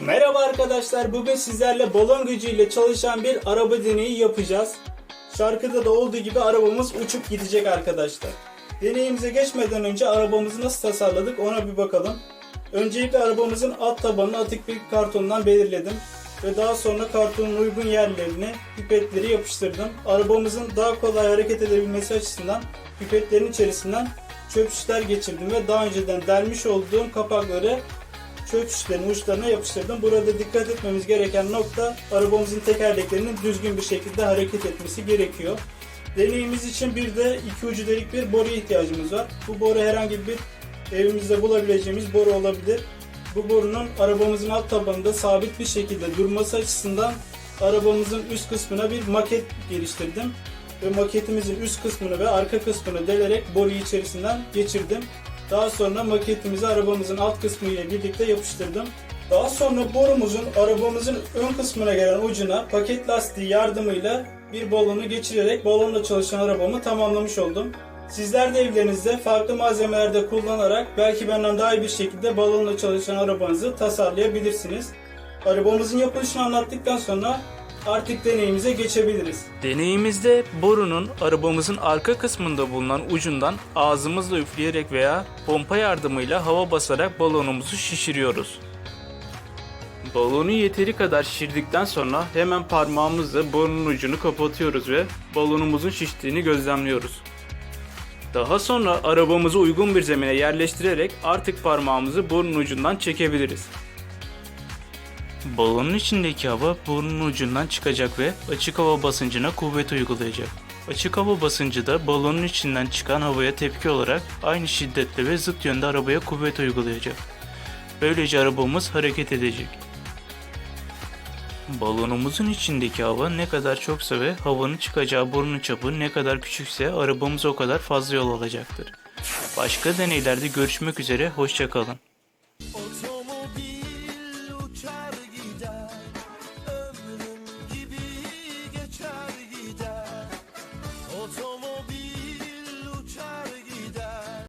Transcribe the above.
Merhaba arkadaşlar. Bugün sizlerle balon gücüyle çalışan bir araba deneyi yapacağız. Şarkıda da olduğu gibi arabamız uçup gidecek arkadaşlar. Deneyimize geçmeden önce arabamızı nasıl tasarladık ona bir bakalım. Öncelikle arabamızın alt tabanını atık bir kartondan belirledim. Ve daha sonra kartonun uygun yerlerine pipetleri yapıştırdım. Arabamızın daha kolay hareket edebilmesi açısından pipetlerin içerisinden çöp şişler geçirdim ve daha önceden delmiş olduğum kapakları çöp şişlerinin uçlarına yapıştırdım. Burada dikkat etmemiz gereken nokta arabamızın tekerleklerinin düzgün bir şekilde hareket etmesi gerekiyor. Deneyimiz için bir de iki ucu delik bir boruya ihtiyacımız var. Bu boru herhangi bir evimizde bulabileceğimiz boru olabilir. Bu borunun arabamızın alt tabanında sabit bir şekilde durması açısından arabamızın üst kısmına bir maket geliştirdim. Ve maketimizin üst kısmını ve arka kısmını delerek boruyu içerisinden geçirdim. Daha sonra maketimizi arabamızın alt kısmı ile birlikte yapıştırdım. Daha sonra borumuzun arabamızın ön kısmına gelen ucuna paket lastiği yardımıyla bir balonu geçirerek balonla çalışan arabamı tamamlamış oldum. Sizler de evlerinizde farklı malzemelerde kullanarak belki benden daha iyi bir şekilde balonla çalışan arabanızı tasarlayabilirsiniz. Arabamızın yapılışını anlattıktan sonra artık deneyimize geçebiliriz. Deneyimizde borunun arabamızın arka kısmında bulunan ucundan ağzımızla üfleyerek veya pompa yardımıyla hava basarak balonumuzu şişiriyoruz. Balonu yeteri kadar şişirdikten sonra hemen parmağımızla borunun ucunu kapatıyoruz ve balonumuzun şiştiğini gözlemliyoruz. Daha sonra arabamızı uygun bir zemine yerleştirerek artık parmağımızı borunun ucundan çekebiliriz. Balonun içindeki hava burnun ucundan çıkacak ve açık hava basıncına kuvvet uygulayacak. Açık hava basıncı da balonun içinden çıkan havaya tepki olarak aynı şiddetle ve zıt yönde arabaya kuvvet uygulayacak. Böylece arabamız hareket edecek. Balonumuzun içindeki hava ne kadar çoksa ve havanın çıkacağı burun çapı ne kadar küçükse arabamız o kadar fazla yol alacaktır. Başka deneylerde görüşmek üzere, hoşçakalın. Otomobil uçar